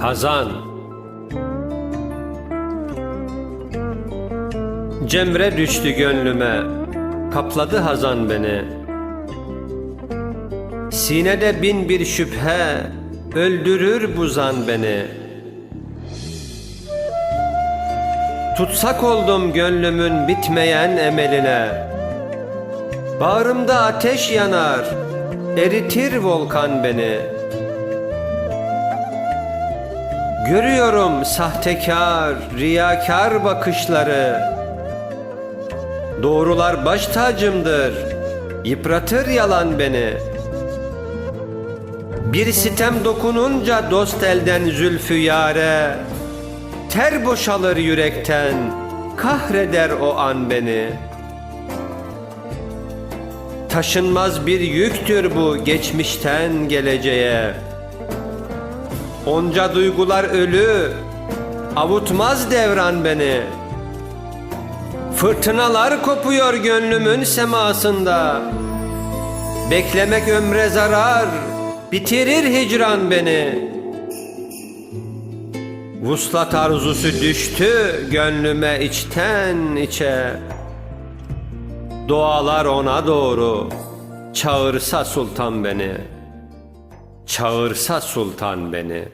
Hazan. Cemre düştü gönlüme Kapladı hazan beni. Sinede bin bir şüphe Öldürür bu zan beni. Tutsak oldum gönlümün bitmeyen emeline. Bağrımda ateş yanar Eritir volkan beni Görüyorum sahtekar, riyakar bakışları. Doğrular baş tacımdır Yıpratır yalan beni. Bir sitem dokununca dost elden zülfü yare. Ter boşalır yürekten Kahreder o an beni. Taşınmaz bir yüktür bu geçmişten geleceğe Onca duygular ölü. Avutmaz devran beni. Fırtınalar kopuyor gönlümün semasında. Beklemek ömre zarar Bitirir hicran beni. Vuslat arzusu düştü gönlüme içten içe. Dualar ona doğru Çağırsa sultan beni Çağırsa sultan beni